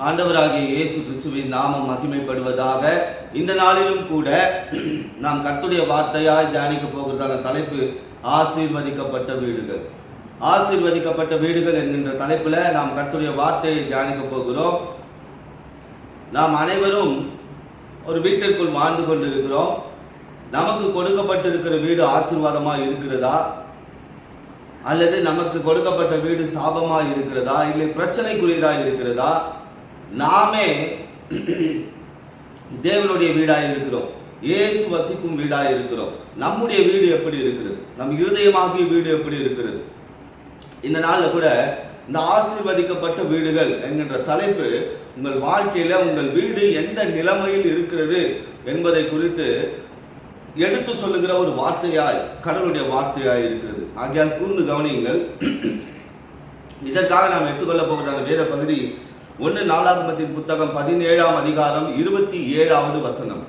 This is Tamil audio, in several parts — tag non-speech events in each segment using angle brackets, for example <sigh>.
ஆண்டவராகிய இயேசு கிறிஸ்துவின் நாமம் மகிமைப்படுவதாக இந்த நாளிலும் கூட <clears throat> நாம் கத்துடைய வார்த்தையாய் தியானிக்க போகிறதான தலைப்பு ஆசீர்வதிக்கப்பட்ட வீடுகள். ஆசீர்வதிக்கப்பட்ட வீடுகள் என்கின்ற தலைப்பில் நாம் கத்துடைய வார்த்தையை தியானிக்க போகிறோம். நாம் அனைவரும் ஒரு வீட்டிற்குள் வாழ்ந்து கொண்டிருக்கிறோம். நமக்கு கொடுக்கப்பட்டிருக்கிற வீடு ஆசீர்வாதமாக இருக்கிறதா? அல்லது நமக்கு கொடுக்கப்பட்ட வீடு சாபமாக இருக்கிறதா? இல்லை பிரச்சனைக்குரியதாக இருக்கிறதா? நாமே தேவனுடைய வீடாக இருக்கிறோம். இயேசு வசிக்கும் வீடாக இருக்கிறோம். நம்முடைய வீடு எப்படி இருக்கிறது? நம் இருதயமாகிய வீடு எப்படி இருக்கிறது? இந்த நாளில் கூட இந்த ஆசீர்வதிக்கப்பட்ட வீடுகள் என்கின்ற தலைப்பு உங்கள் வாழ்க்கையில் உங்கள் வீடு எந்த நிலைமையில் இருக்கிறது என்பதை குறித்து எடுத்து சொல்லுகிற ஒரு வார்த்தையாய் கடவுளுடைய வார்த்தையாய் இருக்கிறது. ஆகையால் கூர்ந்து கவனியுங்கள். இதற்காக நாம் எடுத்துக்கொள்ள போகிறதான வேத பகுதி ஒன்று நாலாகமத்தின் புத்தகம் பதினேழாம் அதிகாரம் இருபத்தி ஏழாவது வசனம்.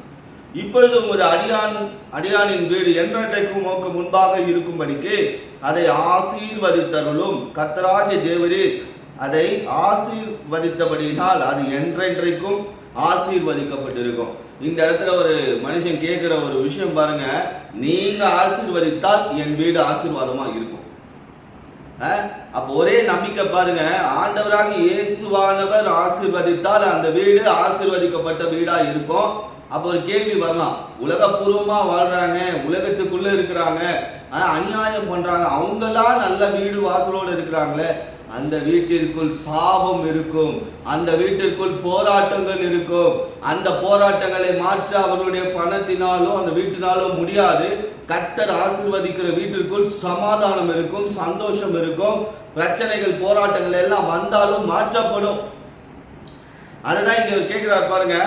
இப்பொழுது உமது அடியான் அடியானின் வீடு என்றைக்கும் நோக்கு முன்பாக இருக்கும்படிக்கு அதை ஆசீர்வதித்தருளும் கர்த்தராஜ தேவரே. அதை ஆசீர்வதித்தபடியினால் அது என்றென்றைக்கும் ஆசீர்வதிக்கப்பட்டிருக்கும். இந்த இடத்துல ஒரு மனுஷன் கேட்குற ஒரு விஷயம் பாருங்க. நீங்க ஆசீர்வதித்தால் என் வீடு ஆசீர்வாதமா இருக்கும். அப்போ ஒரே நம்பிக்கை பாருங்க. ஆண்டவராக இயேசுவானவர் ஆசிர்வதித்தால் அந்த வீடு ஆசிர்வதிக்கப்பட்ட வீடா இருக்கும். அப்போ ஒரு கேள்வி வரலாம். உலகபூர்வமா வாழ்றாங்க உலகத்துக்குள்ள இருக்கிறாங்க அநியாயம் பண்றாங்க அவங்களாம் நல்ல வீடு வாசலோடு இருக்கிறாங்களே அந்த வீட்டிற்குள் சாபம் இருக்கும். அந்த வீட்டிற்குள் போராட்டங்கள் இருக்கும். அந்த போராட்டங்களை மாற்ற அவர்களுடைய பணத்தினாலும் அந்த வீட்டினாலும் முடியாது. கர்த்தர் ஆசீர்வதிக்கிற வீட்டிற்குள் சமாதானம் இருக்கும் சந்தோஷம் இருக்கும் பிரச்சனைகள் போராட்டங்கள் எல்லாம் வந்தாலும் மாற்றப்படும். அதுதான் இங்க கேட்கிறார் பாருங்க.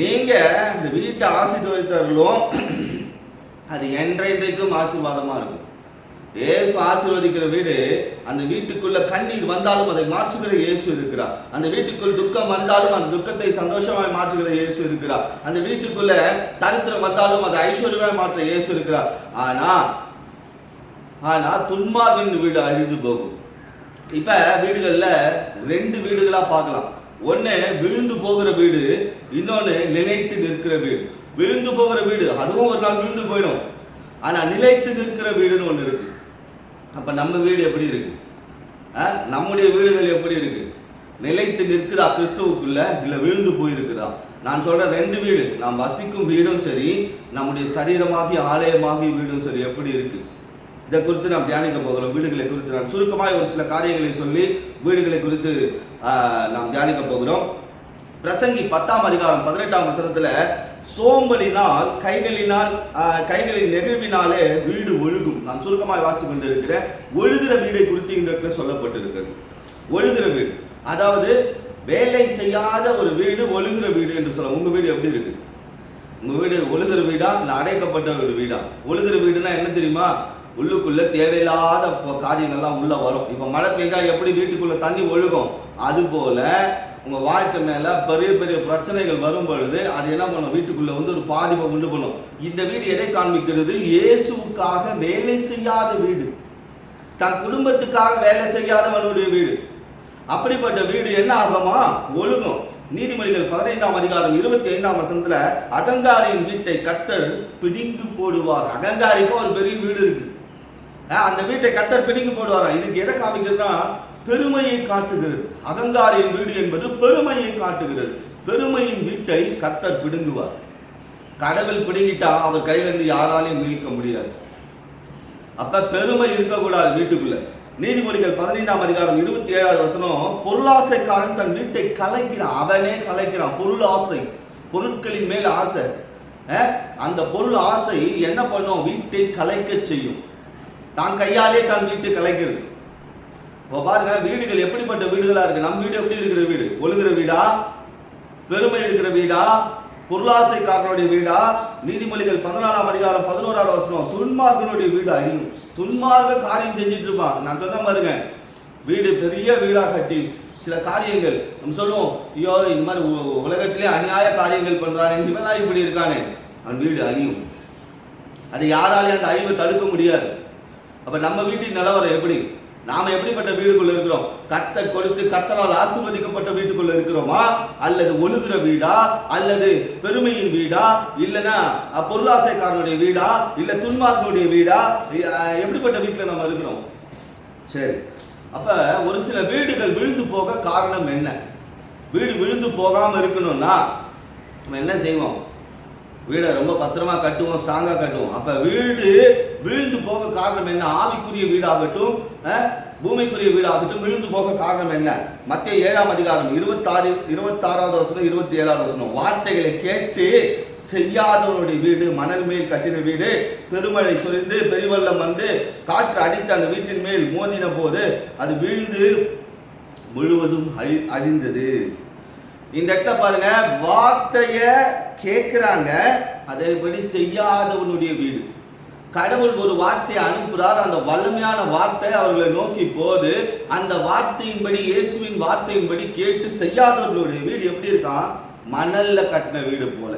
நீங்க இந்த வீட்டை ஆசீர்வதித்தார்களும் அது என்றென்றைக்கும் ஆசீர்வாதமா இருக்கும். இயேசு ஆசீர்வதிக்கிற வீடு அந்த வீட்டுக்குள்ள கண்ணீர் வந்தாலும் அதை மாற்றுகிற இயேசு இருக்கிறார். அந்த வீட்டுக்குள் துக்கம் வந்தாலும் அந்த துக்கத்தை சந்தோஷமாய் மாற்றுகிற இயேசு இருக்கிறார். அந்த வீட்டுக்குள்ள தரித்திரம் வந்தாலும் அதை ஐஸ்வர்யமாய் மாற்ற இயேசு இருக்கிறார். ஆனா ஆனா துன்மாவின் வீடு அழிந்து போகும். இப்ப வீடுகள்ல ரெண்டு வீடுகளா பார்க்கலாம். ஒன்று விழுந்து போகிற வீடு இன்னொன்னு நிலைத்து நிற்கிற வீடு. விழுந்து போகிற வீடு அதுவும் ஒரு நாள் விழுந்து போயிடும். ஆனா நிலைத்து நிற்கிற வீடுன்னு ஒண்ணு இருக்கு. அப்போ நம்ம வீடு எப்படி இருக்கு? ஆ? நம்முடைய வீடுகள் எப்படி இருக்கு? நிலைத்து நிற்குதா கிறிஸ்துவுக்குள்ள? இல்லை விழுந்து போயிருக்குதா? நான் சொல்ற ரெண்டு வீடு. நாம் வசிக்கும் வீடும் சரி நம்முடைய சரீரமாகி ஆலயமாகி வீடும் சரி எப்படி இருக்கு? இதை குறித்து நாம் தியானிக்க போகிறோம். வீடுகளை குறித்து நான் சுருக்கமாக ஒரு சில காரியங்களை சொல்லி வீடுகளை குறித்து நாம் தியானிக்க போகிறோம். பிரசங்கி பத்தாம் அதிகாரம் பதினெட்டாம் வசனத்துல சோம்பலினால் கைகளினால் கைகளின் நெகிழ்வினாலே வீடு ஒழுகும். நான் சுருக்கமாக வாசித்து கொண்டு இருக்கிறேன் ஒழுகிற வீடை குறித்து இந்த இடத்துல சொல்லப்பட்டிருக்கிறது. ஒழுகிற வீடு. அதாவது வேலை செய்யாத ஒரு வீடு ஒழுகிற வீடு என்று சொல்ல உங்க வீடு எப்படி இருக்கு? உங்க வீடு ஒழுகிற வீடா? இல்ல அடைக்கப்பட்ட ஒரு வீடா? ஒழுகிற வீடுனா என்ன தெரியுமா? உள்ளுக்குள்ள தேவையில்லாத காரியங்கள்லாம் உள்ள வரும். இப்ப மழை பெய்தா எப்படி வீட்டுக்குள்ள தண்ணி ஒழுகும்? அது உங்கள் வாழ்க்கை மேலே பெரிய பெரிய பிரச்சனைகள் வரும் பொழுது அது என்ன பண்ணும் வீட்டுக்குள்ளே வந்து ஒரு பாதிப்பை கொண்டு பண்ணும். இந்த வீடு எதை காண்பிக்கிறது? இயேசுவுக்காக வேலை செய்யாத வீடு. தன் குடும்பத்துக்காக வேலை செய்யாதவனுடைய வீடு. அப்படிப்பட்ட வீடு என்ன ஆகுமா? ஒழுகும். நீதிமொழிகள் பதினைந்தாம் அதிகாரம் இருபத்தி ஐந்தாம் வசனத்துல அகங்காரியின் வீட்டை கத்தர் பிடிங்கு போடுவார். அகங்காரிக்கும் ஒரு பெரிய வீடு இருக்கு. அந்த வீட்டை கத்தர் பிடிங்கு போடுவாரா? இதுக்கு எதை காமிக்கிறதுனா பெருமையை காட்டுகிறது. அகங்காரியின் வீடு என்பது பெருமையை காட்டுகிறது. பெருமையின் வீட்டை கத்தர் பிடுங்குவார். கடவுள் பிடுங்கிட்டா அவர் கையிலிருந்து யாராலையும் மீட்க முடியாது. அப்ப பெருமை இருக்கக்கூடாது வீட்டுக்குள்ள. நீதிமொழிகள் பதினைந்தாம் அதிகாரம் இருபத்தி ஏழாவது வசனம் பொருளாசைக்காரன் தன் வீட்டை கலைக்கிறான். அவனே கலைக்கிறான். பொருள் ஆசை. பொருட்களின் மேல் ஆசை. அந்த பொருள் ஆசை என்ன பண்ணும்? வீட்டை கலைக்க செய்யும். தான் கையாலே தன் வீட்டை கலைக்கிறது. இப்போ பாருங்க வீடுகள் எப்படிப்பட்ட வீடுகளா இருக்கு? நம்ம வீடு எப்படி இருக்கிற வீடு? ஒழுகிற வீடா? பெருமை இருக்கிற வீடா? பொருளாசைக்காரனுடைய வீடா? நீதிமொழிகள் பதினாலாம் அதிகாரம் பதினோராவது வசனம் துன்மார்கனுடைய வீடு? அழியும் துன்மார்க்க காரியம் செஞ்சுட்டு இருப்பான். நான் சொன்ன பாருங்க வீடு பெரிய வீடா கட்டி சில காரியங்கள் நம்ம சொல்லுவோம் ஐயோ இந்த மாதிரி உலகத்திலே அநியாய காரியங்கள் பண்றானே இவெல்லாம் இப்படி இருக்கானே. அவன் வீடு அழியும். அதை யாராலையும் அந்த அழிவை தடுக்க முடியாது. அப்ப நம்ம வீட்டின் நிலவரம் எப்படி? நாம எப்படிப்பட்ட வீடுக்குள்ள இருக்கிறோம்? கர்த்தர் கொடுத்து கத்தனால் ஆசிர்வதிக்கப்பட்ட வீட்டுக்குள்ள இருக்கிறோமா? அல்லது ஒழுகுற வீடா? அல்லது பெருமையின் வீடா? இல்லைன்னா பொருளாசைக்காரனுடைய வீடா? இல்ல துன்மார்க்கனுடைய வீடா? எப்படிப்பட்ட வீட்டுல நம்ம இருக்கிறோம்? சரி. அப்ப ஒரு சில வீடுகள் விழுந்து போக காரணம் என்ன? வீடு விழுந்து போகாம இருக்கணும்னா நம்ம என்ன செய்வோம்? வீடை ரொம்ப பத்திரமா கட்டுவோம் ஸ்ட்ராங்கா கட்டுவோம். அப்ப வீடு விழுந்து போக காரணம் என்ன? ஆவிக்குரிய வீடாகட்டும் பூமிக்குரிய வீடாகட்டும் விழுந்து போக காரணம் என்ன? மத்திய ஏழாம் அதிகாரம் இருபத்தாறு இருபத்தாறாவது வசனம் இருபத்தி ஏழாவது வசனம். வார்த்தைகளை கேட்டு செய்யாதவனுடைய வீடு மணல் மேல் கட்டின வீடு பெருமழை சுரிந்து பெருவெள்ளம் வந்து காற்று அடித்து அந்த வீட்டின் மேல் மோதின போது அது வீழ்ந்து முழுவதும் அழி அழிந்தது. இந்த இடத்துல பாருங்க வார்த்தையை கேட்குறாங்க அதேபடி செய்யாதவனுடைய வீடு. கடவுள் ஒரு வார்த்தையை அனுப்புகிறார் அந்த வல்லமையான வார்த்தை அவர்களை நோக்கி போது அந்த வார்த்தையின்படி இயேசுவின் வார்த்தையின்படி கேட்டு செய்யாதவர்களுடைய வீடு எப்படி இருக்கான் மணல்ல கட்டின வீடு போல.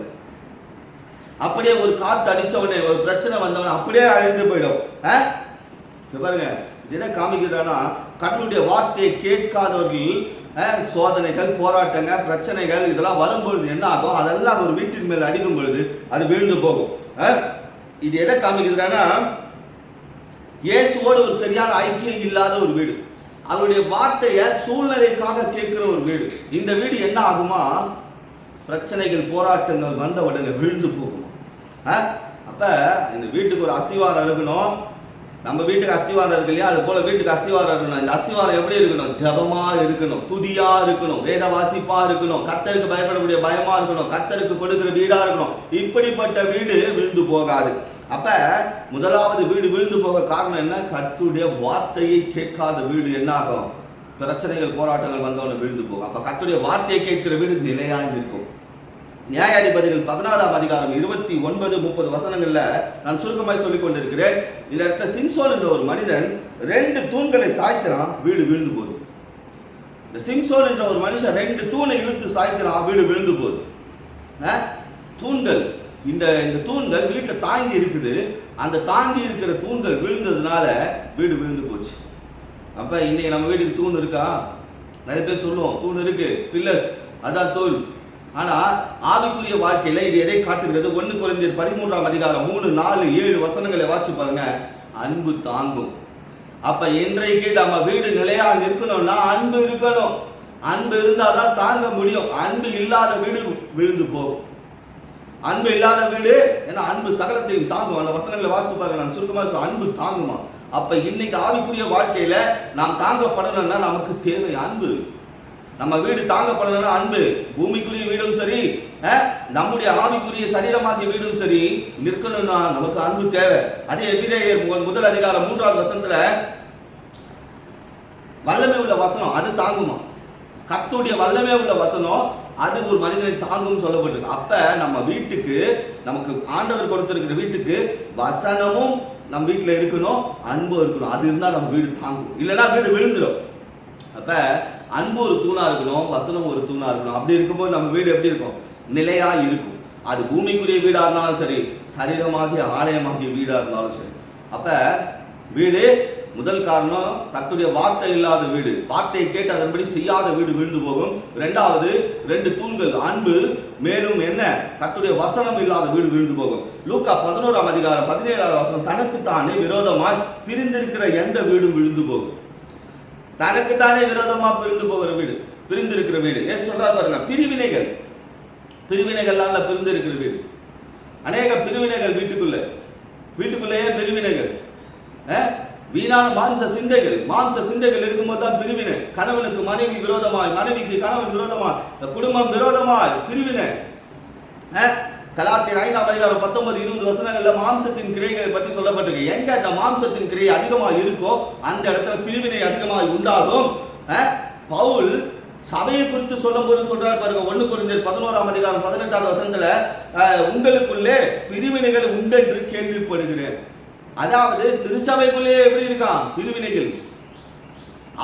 அப்படியே ஒரு காத்து அடித்தவனே ஒரு பிரச்சனை வந்தவன அப்படியே அழிந்து போயிடும். ஆ? பாருங்க இதை காமிக்கிறான்னா கடவுளுடைய வார்த்தையை கேட்காதவர்கள் சோதனைகள் போராட்டங்கள் பிரச்சனைகள் இதெல்லாம் வரும்பொழுது என்ன ஆகும்? அதெல்லாம் ஒரு வீட்டின் மேல் அடிக்கும் பொழுது அது விழுந்து போகும். இது எதை காமிக்கிறதுனா இயேசுவோடு ஒரு சரியான ஐக்கியம் இல்லாத ஒரு வீடு. அவருடைய வார்த்தையை சூழ்நிலைக்காக கேட்கிற ஒரு வீடு. இந்த வீடு என்ன ஆகுமா? பிரச்சனைகள் போராட்டங்கள் வந்த உடனே விழுந்து போகும்? அஹ், அப்ப இந்த வீட்டுக்கு ஒரு அஸ்திவாரம் இருக்கணும் நம்ம வீட்டுக்கு அஸ்திவாரம் இருக்கு இல்லையா? அது போல வீட்டுக்கு அஸ்திவாரம் இருக்கணும். இந்த அஸ்திவாரம் எப்படி இருக்கணும்? ஜபமா இருக்கணும். துதியா இருக்கணும். வேத வாசிப்பா இருக்கணும். கத்தருக்கு பயப்படக்கூடிய பயமா இருக்கணும். கத்தருக்கு கொடுக்கிற வீடா இருக்கணும். இப்படிப்பட்ட வீடு விழுந்து போகாது. அப்ப முதலாவது வீடு விழுந்து போக காரணம் என்ன? கத்துடைய வார்த்தையை கேட்காத வீடு என்ன ஆகும்? பிரச்சனைகள் போராட்டங்கள் வந்தவன விழுந்து போகும். அப்ப கத்துடைய வார்த்தையை கேட்கிற வீடு நிலையாய் நிற்கும். நியாயாதிபதிகள் பதினாறாம் அதிகாரம் இருபத்தி ஒன்பது முப்பது வசனங்கள்ல நான் சுருக்கமாய் சொல்லிக் கொண்டிருக்கிறேன் இந்த இடத்துல சிம்சோன் என்ற ஒரு மனிதன் ரெண்டு தூண்களை சாய்க்கிறான் வீடு விழுந்து போகுது. இந்த சிம்சோன் என்ற ஒரு மனுஷன் ரெண்டு தூணை இழுத்து சாய்க்கிறான் வீடு விழுந்து போகுது. தூண்கள். இந்த இந்த தூண்கள் வீட்டை தாங்கி இருக்குது. அந்த தாங்கி இருக்கிற தூண்கள் விழுந்ததுனால வீடு விழுந்து போச்சு. அப்ப இன்னைக்கு நம்ம வீட்டுக்கு தூண் இருக்கா? நிறைய பேர் சொல்லுவோம் தூண் இருக்கு. பில்லர்ஸ் அதான் தூண். ஆனால் ஆவிக்குரிய வாழ்க்கையில் இது எதை காட்டுகிறது? ஒன்று குறைந்த பதிமூன்றாம் அதிகாரம் மூணு நாலு ஏழு வசனங்களை வாசி பாருங்க. அன்பு தாங்கும். அப்ப இன்றைக்கு நம்ம வீடு நிலையா இருக்கணும்னா அன்பு இருக்கணும். அன்பு இருந்தால் தான் தாங்க முடியும். அன்பு இல்லாத வீடு விழுந்து போகும். அன்பு இல்லாத வீடு ஏன்னா அன்பு சகலத்தையும் தாங்கும். அந்த வசனங்களை வாசித்து பாருங்க. நான் சுருக்கமாக அன்பு தாங்குமா? அப்ப இன்னைக்கு ஆவிக்குரிய வாழ்க்கையில நாம் தாங்கப்படணும்னா நமக்கு தேவை அன்பு. நம்ம வீடு தாங்கப்படணும்னா அன்பு பூமிக்குரிய வீடும் சரி அஹ், நம்முடைய ஆவிக்குரிய சரீரமாகிய வீடும் சரி நிற்கணும்னா நமக்கு அன்பு தேவை. அதே எபிரேயர் முதல் அதிகாரம் மூன்றாவது வசனத்துல வல்லமை உள்ள வசனம் அது தாங்குமா? கத்துடைய வல்லமே உள்ள வசனம் அது ஒரு மனிதனை தாங்கும் சொல்லப்பட்டிருக்கு. அப்ப நம்ம வீட்டுக்கு நமக்கு ஆண்டவர் கொடுத்திருக்கிற வீட்டுக்கு வசனமும் நம்ம வீட்டுல இருக்கணும் அன்பும் இருக்கணும். அது இருந்தா நம்ம வீடு தாங்கும். இல்லைன்னா வீடு விழுந்துடும் அப்ப அன்பு ஒரு தூணாக இருக்கணும் வசனம் ஒரு தூணாக இருக்கணும். அப்படி இருக்கும்போது நம்ம வீடு எப்படி இருக்கும்? நிலையாக இருக்கும். அது பூமிக்குரிய வீடாக இருந்தாலும் சரி சரீரமாகிய ஆலயமாகிய வீடாக இருந்தாலும் சரி. அப்போ வீடு முதல் காரணம் தத்துடைய வார்த்தை இல்லாத வீடு. வார்த்தையை கேட்டு அதன்படி செய்யாத வீடு விழுந்து போகும். ரெண்டாவது ரெண்டு தூண்கள் அன்பு மேலும் என்ன? தத்துடைய வசனம் இல்லாத வீடு விழுந்து போகும். லூக்கா பதினோராம் அதிகாரம் பதினேழாவது வசனம் தனக்குத்தானே விரோதமாய் பிரிந்திருக்கிற எந்த வீடும் விழுந்து போகும்? தனக்குத்தானே விரோதமா பிரிந்து போகிற வீடு பிரிந்து இருக்கிற வீடு. ஏன் சொல்றா பாருங்க பிரிவினைகள். பிரிவினைகள்லாம் பிரிந்து இருக்கிற வீடு. அநேக பிரிவினைகள் வீட்டுக்குள்ள. வீட்டுக்குள்ளேயே பிரிவினைகள். வீணான மாம்ச சிந்தைகள். மாம்ச சிந்தைகள் இருக்கும்போது தான் பிரிவினை. கணவனுக்கு மனைவி விரோதமாய் மனைவிக்கு கணவன் விரோதமாய் இந்த குடும்பம் விரோதமாய் பிரிவினை. கலாத்தின் ஐந்தாம் அதிகாரம் பத்தொன்பது இருபது வசனங்கள்ல மாம்சத்தின் கிரைகளை பத்தி சொல்லப்பட்டிருக்கு. எங்க அந்த மாம்சத்தின் கிரை அதிகமா இருக்கோ அந்த இடத்துல பிரிவினை அதிகமாக உண்டாகும். பவுல் சபையை குறித்து சொல்லும் போது சொல்றாரு பாருங்க ஒண்ணு குறைந்தர் பதினோராம் அதிகாரம் பதினெட்டாவது வசனத்துல உங்களுக்குள்ளே பிரிவினைகள் உண்டென்று கேள்விப்படுகிறேன். அதாவது திருச்சபைக்குள்ளே எப்படி இருக்கான்? பிரிவினைகள்.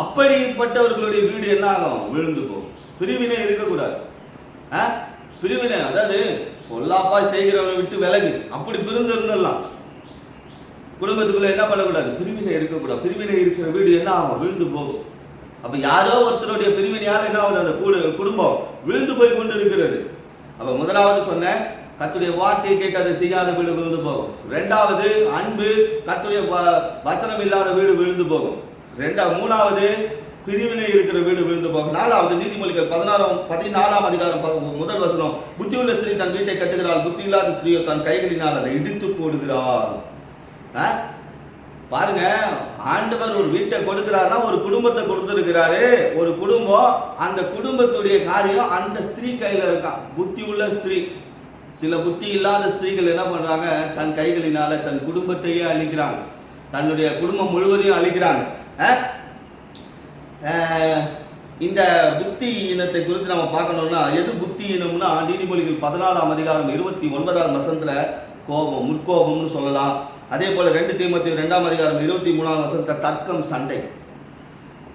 அப்படிப்பட்டவர்களுடைய வீடு என்ன ஆகும்? விழுந்து போகும். பிரிவினை இருக்கக்கூடாது. ஆ? பிரிவினை அதாவது பொல்லாப்பா செய்கிறவனை விட்டு விலகு. அப்படி பிரிந்து இருந்துடலாம் குடும்பத்துக்குள்ள என்ன பண்ணக்கூடாது? பிரிவினை இருக்கக்கூடாது. பிரிவினை இருக்கிற வீடு என்ன ஆகும்? விழுந்து போகும். அப்ப யாரோ ஒருத்தருடைய பிரிவினையால் என்ன ஆகுது? அந்த குடு- குடும்பம் விழுந்து போய் கொண்டு இருக்கிறது அப்ப முதலாவது சொன்னேன் கத்துடைய வார்த்தையை கேட்டு அதை செய்யாத வீடு விழுந்து போகும். ரெண்டாவது அன்பு கத்துடைய வ- வசனம் இல்லாத வீடு விழுந்து போகும். ரெண்டா மூணாவது பிரிவினை இருக்கிற வீடு விழுந்து போகும். நாலாவது நீதிமொழிகள் பதினாறாம் பதினாலாம் அதிகாரம் முதல் வசனம் புத்தியுள்ள ஸ்ரீ தன் வீட்டை கட்டுகிறாள் புத்தி இல்லாத ஸ்ரீயோ தன் கைகளினால் அதை இடித்து போடுகிறாள். ஆ? பாருங்க ஆண்டவர் ஒரு வீட்டை கொடுக்கிறாருன்னா ஒரு குடும்பத்தை கொடுத்துருக்கிறாரு. ஒரு குடும்பம் அந்த குடும்பத்துடைய காரியம் அந்த ஸ்திரீ கையில இருக்கான் புத்தி உள்ள ஸ்திரீ. சில புத்தி இல்லாத ஸ்திரீகள் என்ன பண்றாங்க? தன் கைகளினால தன் குடும்பத்தையே அழிக்கிறாங்க. தன்னுடைய குடும்பம் முழுவதையும் அழிக்கிறாங்க. ஆ? இந்த புத்தி இனத்தை குறித்து நம்ம பார்க்கணும்னா எது புத்தி இனம்னா நீதிமொழிகள் பதினாலாம் அதிகாரம் இருபத்தி ஒன்பதாம் வசனத்துல கோபம் முற்கோபம்னு சொல்லலாம். அதே போல் ரெண்டு தீமத்தி ரெண்டாம் அதிகாரம் இருபத்தி மூணாம் வசந்த தர்க்கம் சண்டை.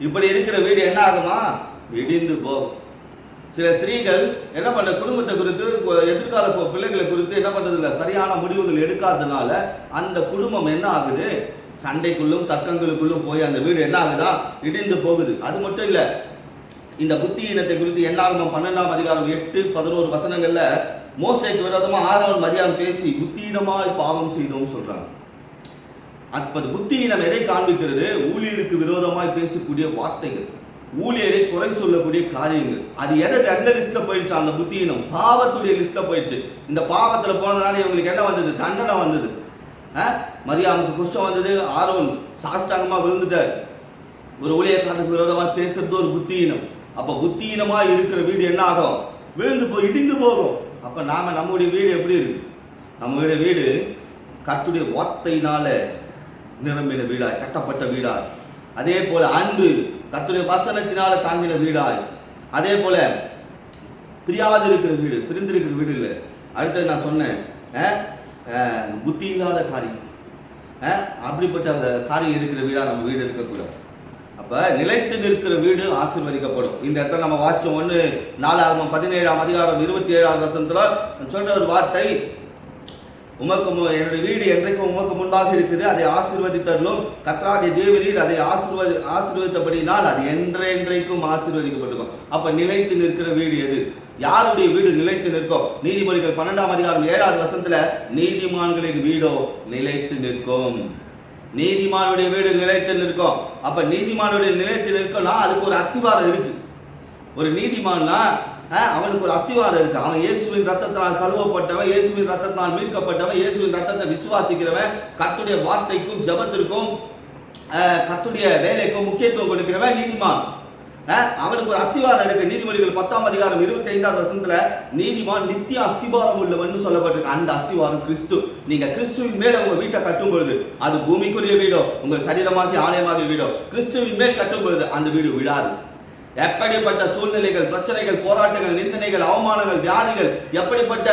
இப்படி இருக்கிற வீடு என்ன ஆகுமா? இடிந்து போகும். சில ஸ்திரீகள் என்ன பண்ற குடும்பத்தை குறித்து எதிர்கால பிள்ளைகளை குறித்து என்ன பண்றது சரியான முடிவுகள் எடுக்காததுனால அந்த குடும்பம் என்ன ஆகுது? சண்டைக்குள்ளும் தர்க்கங்களுக்குள்ளும் போய் அந்த வீடு என்ன ஆகுதா இடிந்து போகுது. அது மட்டும் இல்ல இந்த புத்தி இனத்தை குறித்து என்னாகும் பன்னெண்டாம் அதிகாரம் எட்டு பதினோரு வசனங்கள்ல மோசைக்கு விரோதமா ஆறாவது மரியாதை பேசி புத்தீனமாய் பாவம் செய்தோம் சொல்றாங்க. அப்பது புத்தியினம் எதை காண்பிக்கிறது? ஊழியருக்கு விரோதமாய் பேசக்கூடிய வார்த்தைகள். ஊழியரை குறை சொல்லக்கூடிய காரியங்கள். அது எதை எந்த லிஸ்ட்ல போயிடுச்சு அந்த புத்தியினம்? பாவத்துடைய லிஸ்ட்ல போயிடுச்சு. இந்த பாவத்துல போனதுனால இவங்களுக்கு என்ன வந்தது? தண்டனை வந்தது. மரியாமுக்கு குஷ்டம் வந்தது. ஆரோன் சாஷ்டாங்கமாக விழுந்துட்டார். ஒரு ஊழியக்காரனுக்கு விரோதமாக பேசுறது ஒரு புத்தியினம் அப்போ புத்தியினமா இருக்கிற வீடு என்ன ஆகும்? விழுந்து போய் இடிந்து போகும். அப்போ நாம் நம்முடைய வீடு எப்படி இருக்கு? நம்முடைய வீடு கத்துடைய வார்த்தையினால நிரம்பின வீடாய் கட்டப்பட்ட வீடாய் அதே போல அன்பு கத்துடைய வசனத்தினால தாங்கின வீடாய் அதே போல பிரியாது இருக்கிற வீடு பிரிந்திருக்கிற வீடு இல்லை. அடுத்தது நான் சொன்னேன் புத்தி இல்லாத காரியம் அப்படிப்பட்ட காரியம் இருக்கிற வீடாக நம்ம வீடு இருக்கக்கூடாது. அப்போ நிலைத்து நிற்கிற வீடு ஆசீர்வதிக்கப்படும். இந்த இடத்துல நம்ம வாசிச்சோம் ஒன்று நாலாயிரம் பதினேழாம் அதிகாரம் இருபத்தி ஏழாவது வருஷத்தில் சொன்ன ஒரு வார்த்தை உமக்கு மு- என்னுடைய வீடு என்றைக்கும் உமக்கு முன்பாக இருக்குது. அதை ஆசீர்வதித்தருளும். கற்றாதி தேவரீர் அதை ஆசீர்வதி ஆசீர்வதித்தபடினால் அது என்றென்றைக்கும் ஆசீர்வதிக்கப்பட்டிருக்கும். அப்போ நிலைத்து நிற்கிற வீடு எது? யாருடைய வீடு நிலைத்து நிற்கும் நீதிமொழிகள் பன்னெண்டாம் அதிகாரம் ஏழாவது வசனத்துல நீதிமான்களின் வீடோ நிலைத்து நிற்கும். நீதிமானுடைய வீடு நிலைத்து நிற்கும் அப்ப நீதிமானுடைய நிலைத்து நிற்கும்னா அதுக்கு ஒரு அஸ்திவாரம் இருக்கு. ஒரு நீதிமான்னா அவனுக்கு ஒரு அஸ்திவாரம் இருக்கு. அவன் இயேசுவின் ரத்தத்தினால் கழுவப்பட்டவன் இயேசுவின் ரத்தத்தினால் மீட்கப்பட்டவன் இயேசுவின் ரத்தத்தை விசுவாசிக்கிறவன் கத்துடைய வார்த்தைக்கும் ஜபத்திற்கும் கத்துடைய வேலைக்கும் முக்கியத்துவம் கொடுக்கிறவன் நீதிமான். அவனுக்கு ஒரு அஸ்திவாரம் இருக்கு. நீதிமொழிகள் பத்தாம் அதிகாரம் இருபத்தி ஐந்தாவது வருஷத்துல நீதிமான் நித்திய அஸ்திவாரம் உள்ளவன் சொல்லப்பட்டிருக்கு. அந்த அஸ்திவாரம் கிறிஸ்து. நீங்க கிறிஸ்துவின் மேல உங்க வீட்டை கட்டும் பொழுது அது பூமிக்குரிய வீடோ உங்கள் சரீரமாகி ஆலயமாகிய வீடோ கிறிஸ்துவின் மேல் கட்டும் பொழுது அந்த வீடு விழாது. எப்படிப்பட்ட சூழ்நிலைகள் பிரச்சனைகள் போராட்டங்கள் நிந்தனைகள் அவமானங்கள் வியாதிகள் எப்படிப்பட்ட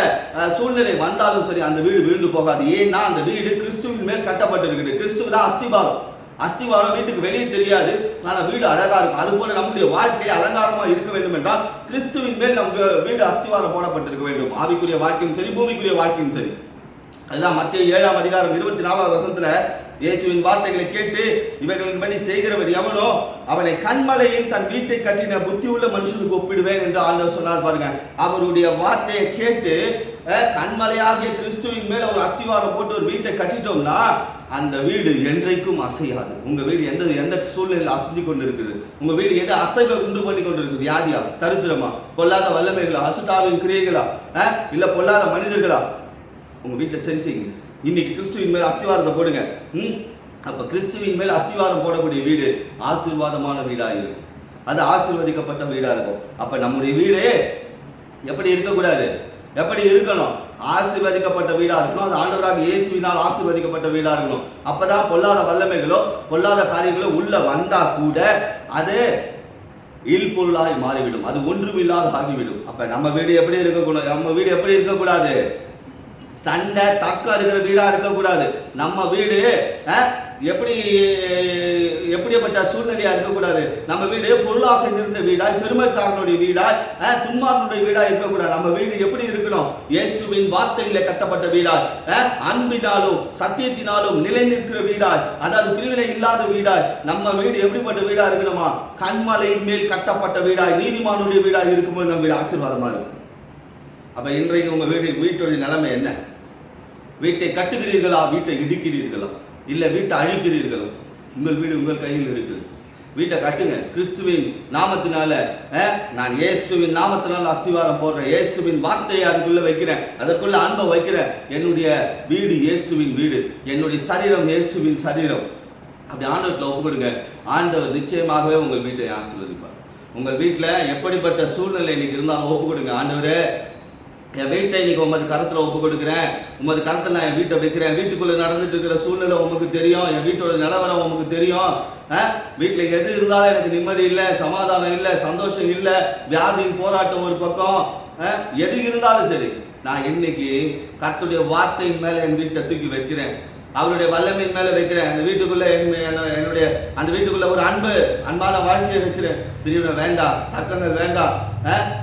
சூழ்நிலை வந்தாலும் சரி அந்த வீடு விழுந்து போகாது. ஏன்னா அந்த வீடு கிறிஸ்துவின் மேல் கட்டப்பட்டிருக்குது. கிறிஸ்துவ தான் அஸ்திபாரம் அஸ்திவாரம் வீட்டுக்கு வெளியே தெரியாது. ஆனால் வீடு அழகாக இருக்கும். அதுபோல நம்முடைய வாழ்க்கை அலங்காரமாக இருக்க வேண்டும் என்றால் கிறிஸ்துவின் மேல் நம்ம வீடு அஸ்திவாரம் போடப்பட்டிருக்க வேண்டும். ஆவிக்குரிய வாழ்க்கையும் சரி பூமிக்குரிய வாழ்க்கையும் சரி. அதுதான் மத்திய ஏழாம் அதிகாரம் இருபத்தி நாலாவது வசனத்துல இயேசுவின் வார்த்தைகளை கேட்டு இவைகளின்படி செய்கிறவர் எவனோ அவனை கண்மலையில் தன் வீட்டை கட்டின புத்தி உள்ள மனுஷனுக்கு ஒப்பிடுவேன் என்று ஆண்டவர் சொன்னார் பாருங்க. அவருடைய வார்த்தையை கேட்டு கண்மலையாகிய கிறிஸ்துவின் மேல் ஒரு அஸ்திவாரம் போட்டு ஒரு வீட்டை கட்டிட்டோம்னா அந்த வீடு என்றைக்கும் அசையாது. உங்க வீடு எந்த எந்த சூழ்நிலையில் அசைஞ்சு கொண்டு இருக்குது உங்க வீடு எது அசைவை உண்டு பண்ணி கொண்டு இருக்குது வியாதியா? தருத்திரமா? பொல்லாத வல்லமைகளா? அசுதாவின் கிரியைகளா? இல்லை இல்ல பொல்லாத மனிதர்களா? உங்க வீட்டை சரி செய்யுங்க. இன்னைக்கு கிறிஸ்துவின் மேல் அஸ்திவாரத்தை போடுங்க. ம்? அப்ப கிறிஸ்துவின் மேல் அஸ்திவாரம் போடக்கூடிய வீடு ஆசீர்வாதமான வீடாக இருக்கும் அது ஆசீர்வதிக்கப்பட்ட வீடாக இருக்கும். அப்ப நம்முடைய வீடு எப்படி இருக்கக்கூடாது? எப்படி இருக்கணும்? ஆசீர்வதிக்கப்பட்ட வீடாக இருக்கணும். அது ஆண்டவராக இயேசுவினால் ஆசீர்வதிக்கப்பட்ட வீடாக இருக்கணும். அப்பதான் பொல்லாத வல்லமைகளோ பொல்லாத காரியங்களோ உள்ள வந்தா கூட அது இல்பொருளாய் மாறிவிடும். அது ஒன்றுமில்லாத ஆகிவிடும். அப்ப நம்ம வீடு எப்படி இருக்கக்கூடாது? நம்ம வீடு எப்படி இருக்கக்கூடாது? சண்டை தக்கம் இருக்கிற வீடா இருக்கக்கூடாது. நம்ம வீடு எப்படி எப்படிப்பட்ட சூழ்நிலையா இருக்கக்கூடாது? நம்ம வீடு பொருளாசை நிறைந்த வீடாய் பெருமைக்காரனுடைய வீடாய் துன்மாரனுடைய துன்மார்க்கனுடைய வீடாய் இருக்கக்கூடாது. நம்ம வீடு எப்படி இருக்கணும்? இயேசுவின் வார்த்தையில கட்டப்பட்ட வீடாய் அன்பினாலும் சத்தியத்தினாலும் நிலை நிற்கிற வீடாய் அதாவது பிரிவினை இல்லாத வீடாய் நம்ம வீடு எப்படிப்பட்ட வீடா இருக்கணுமா? கண்மலையின் மேல் கட்டப்பட்ட வீடாய் நீதிமானுடைய வீடாய் இருக்கும்போது நம்ம வீடு ஆசீர்வாதமா இருக்கும். அப்ப இன்றைக்கு உங்க வீடு வீட்டுடைய நிலைமை என்ன? வீட்டை கட்டுகிறீர்களா? வீட்டை இடிக்கிறீர்களா? இல்லை வீட்டை அழிக்கிறீர்கள்? உங்கள் வீடு உங்கள் கையில் இருக்குது. வீட்டை கட்டுங்க. கிறிஸ்துவின் நாமத்தினால நான் இயேசுவின் நாமத்தினால அஸ்திவாரம் போடுறேன். இயேசுவின் வார்த்தையை அதுக்குள்ள வைக்கிறேன். அதற்குள்ள அன்பை வைக்கிறேன். என்னுடைய வீடு இயேசுவின் வீடு. என்னுடைய சரீரம் இயேசுவின் சரீரம். அப்படி ஆண்டவர்கிட்ட ஒப்புக்கொடுங்க. ஆண்டவர் நிச்சயமாகவே உங்கள் வீட்டை ஆசீர்வதிப்பார். உங்கள் வீட்டில் எப்படிப்பட்ட சூழ்நிலை இன்னைக்கு இருந்தாலும் ஒப்பு கொடுங்க ஆண்டவரே என் வீட்டை இன்னைக்கு உமது கரத்தில் ஒப்பு கொடுக்குறேன். உமது கரத்தில் நான் என் வீட்டை வைக்கிறேன். வீட்டுக்குள்ளே நடந்துட்டு இருக்கிற சூழ்நிலை உமக்கு தெரியும். என் வீட்டோட நிலவரம் உமக்கு தெரியும். வீட்டில் எது இருந்தாலும் எனக்கு நிம்மதி இல்லை சமாதானம் இல்லை சந்தோஷம் இல்லை வியாதியின் போராட்டம் ஒரு பக்கம். எது இருந்தாலும் சரி. நான் இன்னைக்கு கத்துடைய வார்த்தையின் மேலே என் வீட்டை தூக்கி வைக்கிறேன். அவருடைய வல்லமையின் மேலே வைக்கிறேன். அந்த வீட்டுக்குள்ளே என்னுடைய அந்த வீட்டுக்குள்ள ஒரு அன்பு அன்பான வாழ்க்கையை வைக்கிறேன். பிரிவினை வேண்டாம். தர்க்கங்கள் வேண்டாம்.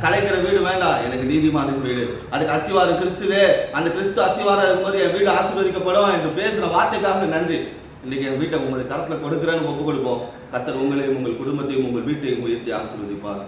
கலைக்கிற வீடு வேண்டாம். எனக்கு நீதிமானின் வீடு. அதுக்கு அஸ்திவாரம் கிறிஸ்துவே. அந்த கிறிஸ்து அஸ்திவாரம் இருக்கும்போது என் வீடு ஆசீர்வதிக்கப்படும் என்று பேசுகிற வார்த்தைக்காக நன்றி. இன்னைக்கு என் வீட்டை உங்களது கரத்தில் கொடுக்குறேன்னு ஒப்பு கொடுப்போம் கத்தர் உங்களையும் உங்கள் குடும்பத்தையும் உங்கள் வீட்டையும் உயர்த்தி ஆசீர்வதிப்பார்.